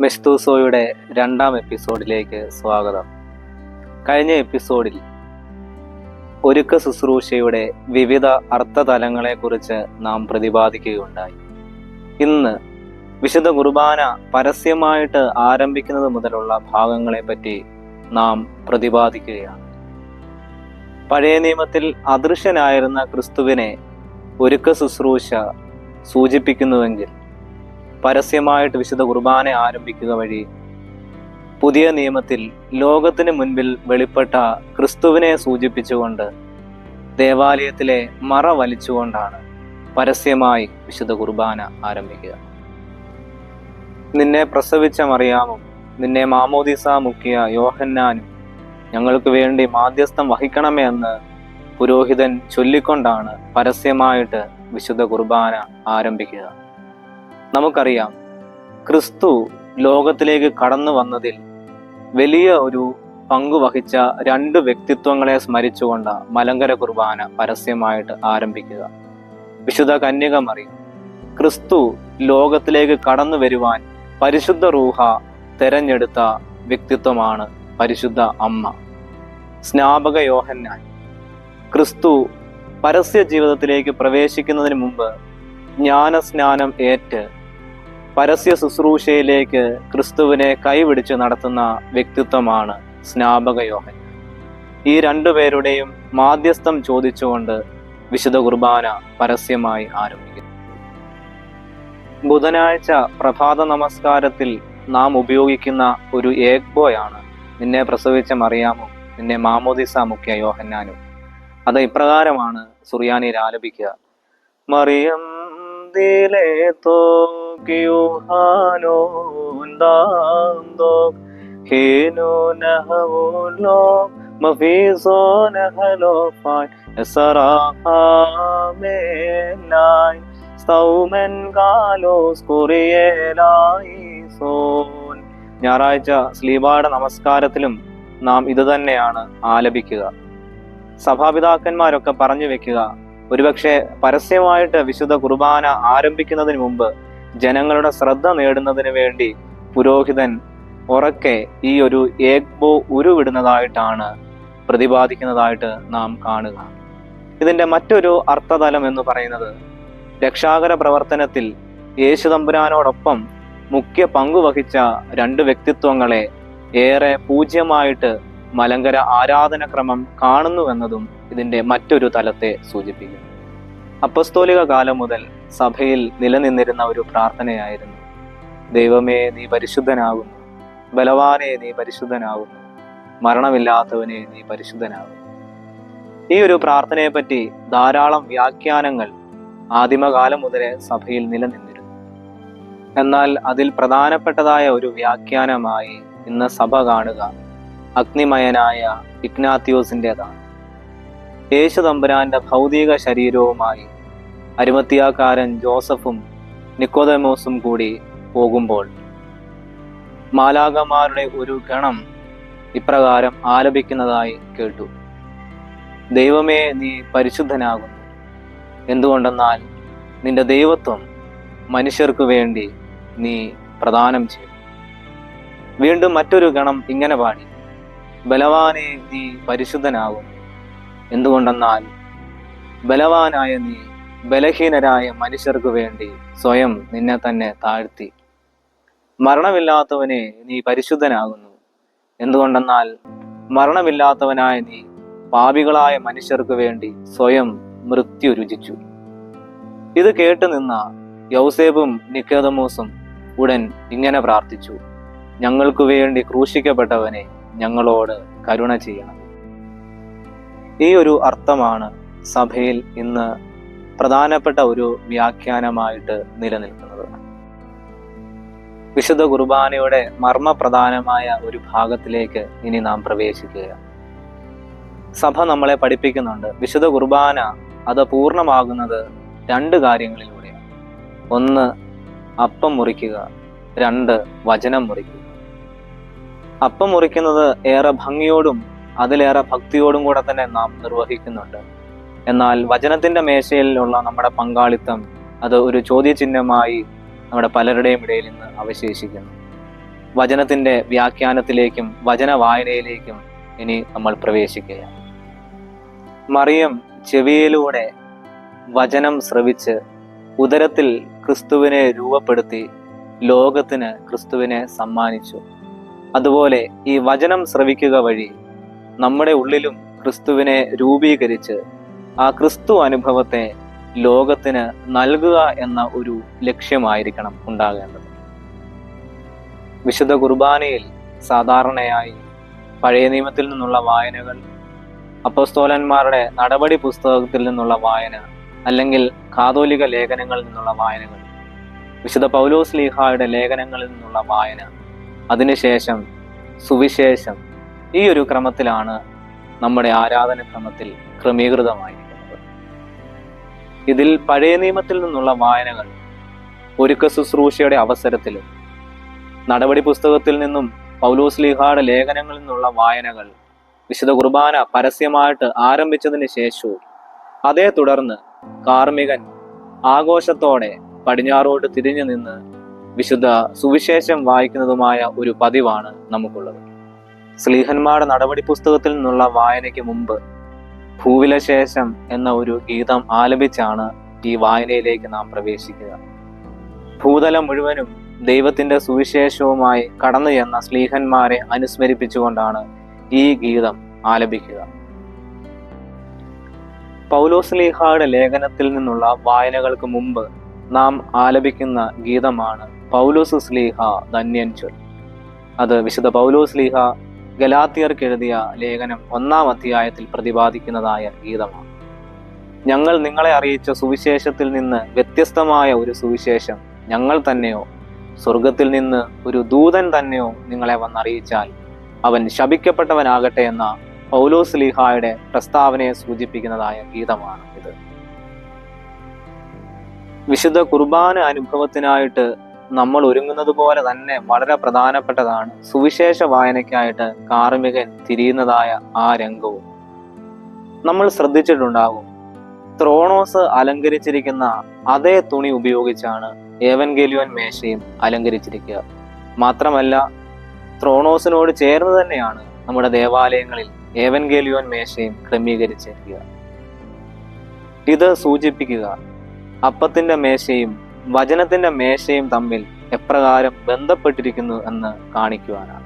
മെസ്തൂസോയുടെ രണ്ടാം എപ്പിസോഡിലേക്ക് സ്വാഗതം. കഴിഞ്ഞ എപ്പിസോഡിൽ ഒരുക്ക ശുശ്രൂഷയുടെ വിവിധ അർത്ഥതലങ്ങളെക്കുറിച്ച് നാം പ്രതിപാദിക്കുകയുണ്ടായി. ഇന്ന് വിശുദ്ധ കുർബാന പരസ്യമായിട്ട് ആരംഭിക്കുന്നത് മുതലുള്ള ഭാഗങ്ങളെപ്പറ്റി നാം പ്രതിപാദിക്കുകയാണ്. പഴയ നിയമത്തിൽ അദൃശ്യനായിരുന്ന ക്രിസ്തുവിനെ ഒരുക്ക ശുശ്രൂഷ സൂചിപ്പിക്കുന്നുവെങ്കിൽ പരസ്യമായിട്ട് വിശുദ്ധ കുർബാന ആരംഭിക്കുക വഴി പുതിയ നിയമത്തിൽ ലോകത്തിന് മുൻപിൽ വെളിപ്പെട്ട ക്രിസ്തുവിനെ സൂചിപ്പിച്ചുകൊണ്ട് ദേവാലയത്തിലെ മറ വലിച്ചുകൊണ്ടാണ് പരസ്യമായി വിശുദ്ധ കുർബാന ആരംഭിക്കുക. നിന്നെ പ്രസവിച്ച മറിയാമും നിന്നെ മാമോദിസ മുക്കിയ യോഹന്നാനും ഞങ്ങൾക്ക് വേണ്ടി മാധ്യസ്ഥം വഹിക്കണമേ എന്ന് പുരോഹിതൻ ചൊല്ലിക്കൊണ്ടാണ് പരസ്യമായിട്ട് വിശുദ്ധ കുർബാന ആരംഭിക്കുക. നമുക്കറിയാം ക്രിസ്തു ലോകത്തിലേക്ക് കടന്നു വന്നതിൽ വലിയ ഒരു പങ്കുവഹിച്ച രണ്ട് വ്യക്തിത്വങ്ങളെ സ്മരിച്ചുകൊണ്ട് മലങ്കര കുർബാന പരസ്യമായിട്ട് ആരംഭിക്കുക. വിശുദ്ധ കന്യക മറിയം. ക്രിസ്തു ലോകത്തിലേക്ക് കടന്നു വരുവാൻ പരിശുദ്ധ റൂഹ തെരഞ്ഞെടുത്ത വ്യക്തിത്വമാണ് പരിശുദ്ധ അമ്മ. സ്നാപക യോഹന്നാൻ. ക്രിസ്തു പരസ്യ ജീവിതത്തിലേക്ക് പ്രവേശിക്കുന്നതിന് മുമ്പ് ജ്ഞാനസ്നാനം ഏറ്റ് പരസ്യ ശുശ്രൂഷയിലേക്ക് ക്രിസ്തുവിനെ കൈപിടിച്ച് നടത്തുന്ന വ്യക്തിത്വമാണ് സ്നാപക യോഹൻ. ഈ രണ്ടുപേരുടെയും മാധ്യസ്ഥം ചോദിച്ചുകൊണ്ട് വിശുദ്ധ കുർബാന പരസ്യമായി ആരംഭിക്കുന്നു. ബുധനാഴ്ച പ്രഭാത നമസ്കാരത്തിൽ നാം ഉപയോഗിക്കുന്ന ഒരു ഏഗ്ബോയാണ് നിന്നെ പ്രസവിച്ച മറിയാമും? നിന്നെ മാമോദിസ മുഖ്യ യോഹന്നാനും. അത് ഇപ്രകാരമാണ് സുറിയാനിയിൽ ആലപിക്കുക. മറിയം দিলে তো কেউ হানোন্দান্দ হেনো নহবুল মফিজো নহলো ফাই সরাহা মেলাই സൗമൻ കാലോസ് കുറിയേലായിസോൻ ഞായറാഴ്ച സ്ലീബായുടെ നമസ്കാരത്തിലും നാം ഇതുതന്നെയാണ് ആലപിക്കുക. സഭാപിതാക്കന്മാരൊക്കെ പറഞ്ഞു വെക്കുക ഒരുപക്ഷെ പരസ്യമായിട്ട് വിശുദ്ധ കുർബാന ആരംഭിക്കുന്നതിന് മുമ്പ് ജനങ്ങളുടെ ശ്രദ്ധ നേടുന്നതിന് വേണ്ടി പുരോഹിതൻ ഉറക്കെ ഈ ഒരു ഏക്ബോ ഉരുവിടുന്നതായിട്ടാണ് പ്രതിപാദിക്കുന്നതായിട്ട് നാം കാണുക. ഇതിന്റെ മറ്റൊരു അർത്ഥതലം എന്ന് പറയുന്നത് രക്ഷാകര പ്രവർത്തനത്തിൽ യേശു തമ്പുരാനോടൊപ്പം മുഖ്യ പങ്കുവഹിച്ച രണ്ട് വ്യക്തിത്വങ്ങളെ ഏറെ പൂജ്യമായിട്ട് മലങ്കര ആരാധനക്രമം കാണുന്നുവെന്നതും ഇതിന്റെ മറ്റൊരു തലത്തെ സൂചിപ്പിക്കുന്നു. അപ്പസ്തോലിക കാലം മുതൽ സഭയിൽ നിലനിന്നിരുന്ന ഒരു പ്രാർത്ഥനയായിരുന്നു. ദൈവമേ നീ പരിശുദ്ധനാകുന്നു. ബലവാനെ നീ പരിശുദ്ധനാകുന്നു. മരണമില്ലാത്തവനെ നീ പരിശുദ്ധനാകുന്നു. ഈ ഒരു പ്രാർത്ഥനയെപ്പറ്റി ധാരാളം വ്യാഖ്യാനങ്ങൾ ആദിമകാലം മുതലേ സഭയിൽ നിലനിന്നിരുന്നു. എന്നാൽ അതിൽ പ്രധാനപ്പെട്ടതായ ഒരു വ്യാഖ്യാനമായി ഇന്ന് സഭ കാണുക അഗ്നിമയനായ ഇഗ്നാത്യോസിന്റെതാണ് യേശു തമ്പുരാന്റെ ഭൗതിക ശരീരവുമായി അരുമത്തിയാക്കാരൻ ജോസഫും നിക്കോദമോസും കൂടി പോകുമ്പോൾ മാലാകമാരുടെ ഒരു ഗണം ഇപ്രകാരം ആലപിക്കുന്നതായി കേട്ടു. ദൈവമേ നീ പരിശുദ്ധനാകുന്നു. എന്തുകൊണ്ടെന്നാൽ നിന്റെ ദൈവത്വം മനുഷ്യർക്ക് വേണ്ടി നീ പ്രദാനം ചെയ്തു. വീണ്ടും മറ്റൊരു ഗണം ഇങ്ങനെ പാടി. ബലവാനെ നീ പരിശുദ്ധനാകും എന്തുകൊണ്ടെന്നാൽ ബലവാനായ നീ ബലഹീനരായ മനുഷ്യർക്ക് വേണ്ടി സ്വയം നിന്നെ തന്നെ താഴ്ത്തി. മരണമില്ലാത്തവനെ നീ പരിശുദ്ധനാകുന്നു. എന്തുകൊണ്ടെന്നാൽ മരണമില്ലാത്തവനായ നീ പാപികളായ മനുഷ്യർക്ക് വേണ്ടി സ്വയം മൃത്യു രുചിച്ചു. ഇത് കേട്ടു നിന്ന യൗസേബും നിക്കേതമോസും ഉടൻ ഇങ്ങനെ പ്രാർത്ഥിച്ചു. ഞങ്ങൾക്കു വേണ്ടി ക്രൂശിക്കപ്പെട്ടവനെ ഞങ്ങളോട് കരുണ ചെയ്യണം. ഈ ഒരു അർത്ഥമാണ് സഭയിൽ ഇന്ന് പ്രധാനപ്പെട്ട ഒരു വ്യാഖ്യാനമായിട്ട് നിലനിൽക്കുന്നത്. വിശുദ്ധ കുർബാനയുടെ മർമ്മപ്രധാനമായ ഒരു ഭാഗത്തിലേക്ക് ഇനി നാം പ്രവേശിക്കുക സഭ നമ്മളെ പഠിപ്പിക്കുന്നുണ്ട്. വിശുദ്ധ കുർബാന അത് പൂർണമാകുന്നത് രണ്ട് കാര്യങ്ങളിലൂടെയാണ്. ഒന്ന് അപ്പം മുറിക്കുക. രണ്ട് വചനം മുറിക്കുക. അപ്പം മുറിക്കുന്നത് ഏറെ ഭംഗിയോടും അതിലേറെ ഭക്തിയോടും കൂടെ തന്നെ നാം നിർവഹിക്കുന്നുണ്ട്. എന്നാൽ വചനത്തിന്റെ മേശയിലുള്ള നമ്മുടെ പങ്കാളിത്തം അത് ഒരു ചോദ്യചിഹ്നമായി നമ്മുടെ പലരുടെയും ഇടയിൽ നിന്ന് അവശേഷിക്കുന്നു. വചനത്തിന്റെ വ്യാഖ്യാനത്തിലേക്കും വചന വായനയിലേക്കും ഇനി നമ്മൾ പ്രവേശിക്കുകയാണ്. മറിയം ചെവിയിലൂടെ വചനം ശ്രവിച്ച് ഉദരത്തിൽ ക്രിസ്തുവിനെ രൂപപ്പെടുത്തി ലോകത്തിന് ക്രിസ്തുവിനെ സമ്മാനിച്ചു. അതുപോലെ ഈ വചനം ശ്രവിക്കുക വഴി നമ്മുടെ ഉള്ളിലും ക്രിസ്തുവിനെ രൂപീകരിച്ച് ആ ക്രിസ്തു അനുഭവത്തെ ലോകത്തിന് നൽകുക എന്ന ഒരു ലക്ഷ്യമായിരിക്കണം ഉണ്ടാകേണ്ടത്. വിശുദ്ധ കുർബാനയിൽ സാധാരണയായി പഴയ നിയമത്തിൽ നിന്നുള്ള വായനകൾ അപ്പസ്തോലന്മാരുടെ നടപടി പുസ്തകത്തിൽ നിന്നുള്ള വായന അല്ലെങ്കിൽ കാതോലിക ലേഖനങ്ങളിൽ നിന്നുള്ള വായനകൾ വിശുദ്ധ പൗലോസ് ലീഹായുടെ ലേഖനങ്ങളിൽ നിന്നുള്ള വായന അതിനുശേഷം സുവിശേഷം ഈ ഒരു ക്രമത്തിലാണ് നമ്മുടെ ആരാധന ക്രമത്തിൽ ക്രമീകൃതമായിരിക്കുന്നത്. ഇതിൽ പഴയ നിയമത്തിൽ നിന്നുള്ള വായനകൾ ഒരുക്ക ശുശ്രൂഷയുടെ അവസരത്തിലും നടപടി പുസ്തകത്തിൽ നിന്നും പൗലോസ് ലീഹായുടെ ലേഖനങ്ങളിൽ നിന്നുള്ള വായനകൾ വിശുദ്ധ കുർബാന പരസ്യമായിട്ട് ആരംഭിച്ചതിന് ശേഷവും അതേ തുടർന്ന് കാർമികൻ ആഘോഷത്തോടെ പടിഞ്ഞാറോട്ട് തിരിഞ്ഞു നിന്ന് വിശുദ്ധ സുവിശേഷം വായിക്കുന്നതുമായ ഒരു പതിവാണ് നമുക്കുള്ളത്. സ്ലീഹന്മാരുടെ നടപടി പുസ്തകത്തിൽ നിന്നുള്ള വായനയ്ക്ക് മുമ്പ് ഭൂവിലശേഷം എന്ന ഒരു ഗീതം ആലപിച്ചാണ് ഈ വായനയിലേക്ക് നാം പ്രവേശിക്കുക. ഭൂതലം മുഴുവനും ദൈവത്തിന്റെ സുവിശേഷവുമായി കടന്നു ചെന്ന സ്ലീഹന്മാരെ അനുസ്മരിപ്പിച്ചുകൊണ്ടാണ് ഈ ഗീതം ആലപിക്കുക. പൗലോസ്ലീഹയുടെ ലേഖനത്തിൽ നിന്നുള്ള വായനകൾക്ക് മുമ്പ് നാം ആലപിക്കുന്ന ഗീതമാണ് പൗലോസ് സ്ലീഹ ധന്യൻ ചൊൽ. അത് വിശുദ്ധ പൗലോസ് ലീഹ ഗലാത്തിയർക്ക് എഴുതിയ ലേഖനം ഒന്നാം അധ്യായത്തിൽ പ്രതിപാദിക്കുന്നതായ ഗീതമാണ്. ഞങ്ങൾ നിങ്ങളെ അറിയിച്ച സുവിശേഷത്തിൽ നിന്ന് വ്യത്യസ്തമായ ഒരു സുവിശേഷം ഞങ്ങൾ തന്നെയോ? സ്വർഗത്തിൽ നിന്ന് ഒരു ദൂതൻ തന്നെയോ നിങ്ങളെ വന്നറിയിച്ചാൽ അവൻ ശപിക്കപ്പെട്ടവനാകട്ടെ എന്ന പൗലോസ് ലീഹായുടെ പ്രസ്താവനയെ സൂചിപ്പിക്കുന്നതായ ഗീതമാണ് ഇത് വിശുദ്ധ കുർബാന അനുഭവത്തിനായിട്ട് നമ്മൾ ഒരുങ്ങുന്നത് പോലെ തന്നെ വളരെ പ്രധാനപ്പെട്ടതാണ്. സുവിശേഷ വായനയ്ക്കായിട്ട് കാർമികൻ തിരിയുന്നതായ ആ രംഗവും നമ്മൾ ശ്രദ്ധിച്ചിട്ടുണ്ടാകും. ത്രോണോസ് അലങ്കരിച്ചിരിക്കുന്ന അതേ തുണി ഉപയോഗിച്ചാണ് ഏവൻഗേലിയോൻ മേശയും അലങ്കരിച്ചിരിക്കുക. മാത്രമല്ല ത്രോണോസിനോട് ചേർന്ന് തന്നെയാണ് നമ്മുടെ ദേവാലയങ്ങളിൽ ഏവൻഗേലിയോൻ മേശയും ക്രമീകരിച്ചിരിക്കുക. ഇത് സൂചിപ്പിക്കുക അപ്പത്തിന്റെ മേശയും വചനത്തിന്റെ മേശയും തമ്മിൽ എപ്രകാരം ബന്ധപ്പെട്ടിരിക്കുന്നു എന്ന് കാണിക്കുവാനാണ്.